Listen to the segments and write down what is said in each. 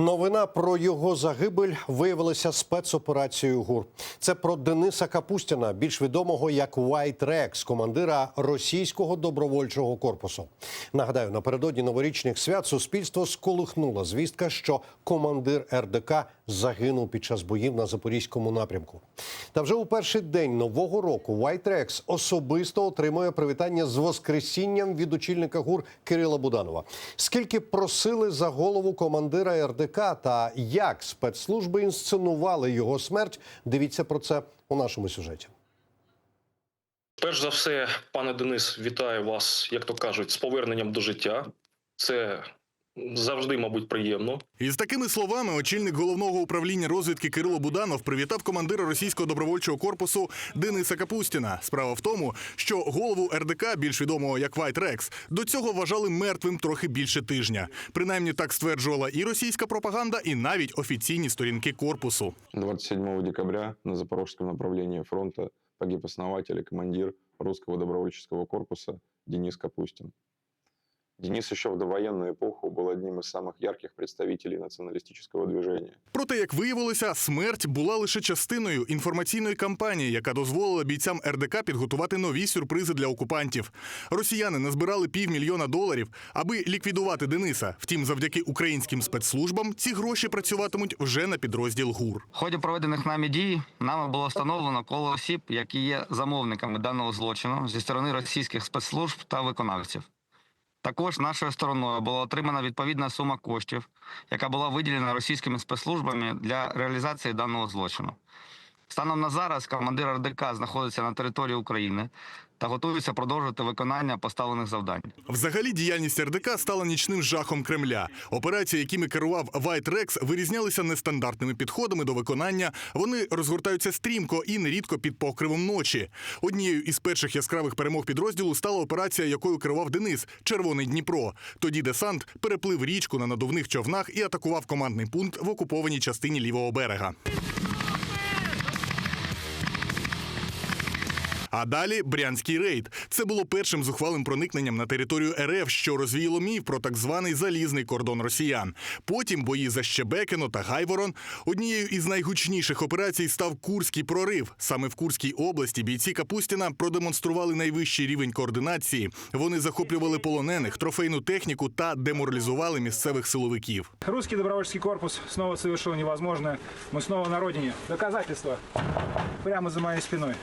Новина про його загибель виявилася спецоперацією ГУР. Це про Дениса Капустіна, більш відомого як White Rex, командира російського добровольчого корпусу. Нагадаю, напередодні новорічних свят суспільство сколихнула звістка, що командир РДК загинув під час боїв на запорізькому напрямку. Та вже у перший день нового року White Rex особисто отримує привітання з воскресінням від очільника ГУР Кирила Буданова. Скільки просили за голову командира РДК та як спецслужби інсценували його смерть? Дивіться про це у нашому сюжеті. Перш за все, пане Денис, вітаю вас, як то кажуть, з поверненням до життя. Це завжди, мабуть, приємно. Із такими словами очільник головного управління розвідки Кирило Буданов привітав командира російського добровольчого корпусу Дениса Капустіна. Справа в тому, що голову РДК, більш відомого як White Rex, до цього вважали мертвим трохи більше тижня. Принаймні так стверджувала і російська пропаганда, і навіть офіційні сторінки корпусу. 27 декабря на запорожском направлении фронта погиб основатель и командир русского добровольческого корпуса Денис Капустин. Денис еще в довоенную эпоху был одним из самых ярких представителей националистического движения. Проте, як виявилося, смерть була лише частиною інформаційної кампанії, яка дозволила бійцям РДК підготувати нові сюрпризи для окупантів. Росіяни назбирали півмільйона доларів, аби ліквідувати Дениса. Втім, завдяки українським спецслужбам ці гроші працюватимуть вже на підрозділ ГУР. В ході проведених нами дій нами було встановлено коло осіб, які є замовниками даного злочину зі сторони російських спецслужб та виконавців. Також нашою стороною була отримана відповідна сума коштів, яка була виділена російськими спецслужбами для реалізації даного злочину. Станом на зараз командир РДК знаходиться на території України та готується продовжити виконання поставлених завдань. Взагалі, діяльність РДК стала нічним жахом Кремля. Операції, якими керував Вайт Рекс, вирізнялися нестандартними підходами до виконання. Вони розгортаються стрімко і нерідко під покривом ночі. Однією із перших яскравих перемог підрозділу стала операція, якою керував Денис Червоний Дніпро. Тоді десант переплив річку на надувних човнах і атакував командний пункт в окупованій частині лівого берега. А далі брянський рейд. Це було першим зухвалим проникненням на територію РФ, що розвіяло міф про так званий залізний кордон росіян. Потім бої за Щебекино та Гайворон. Однією із найгучніших операцій став Курський прорив. Саме в Курській області бійці Капустіна продемонстрували найвищий рівень координації. Вони захоплювали полонених, трофейну техніку та деморалізували місцевих силовиків. Русский добровольческий корпус снова совершил невозможное. Мы снова на родине. Доказательства прямо за моей спиной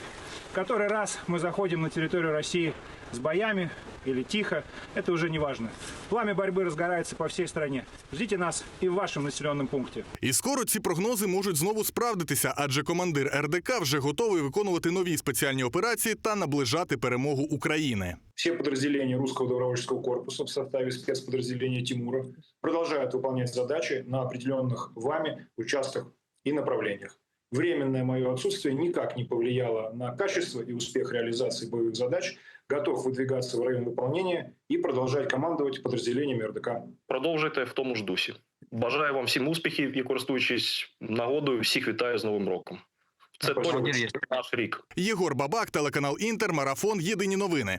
В который раз мы заходим на территорию России с боями или тихо, это уже не важно. Пламя борьбы разгорается по всей стране. Ждите нас и в вашем населенном пункте. І скоро ці прогнози можуть знову справдитися, адже командир РДК вже готовий виконувати нові спеціальні операції та наближати перемогу України. Все подразделения русского добровольческого корпуса в составе спецподразделения Тимура продолжают выполнять задачи на определенных вами участках и направлениях. Временное мое отсутствие никак не повлияло на качество и успех реализации боевых задач. Готов выдвигаться в район выполнения и продолжать командовать подразделениями РДК. Продовжуйте в тому ж дусі. Бажаю вам всім успіхів і користуючись нагодою, всіх вітаю з Новим роком. Це Спасибо. точно наш рік. Єгор Бабак, телеканал Інтер, марафон. Єдині новини.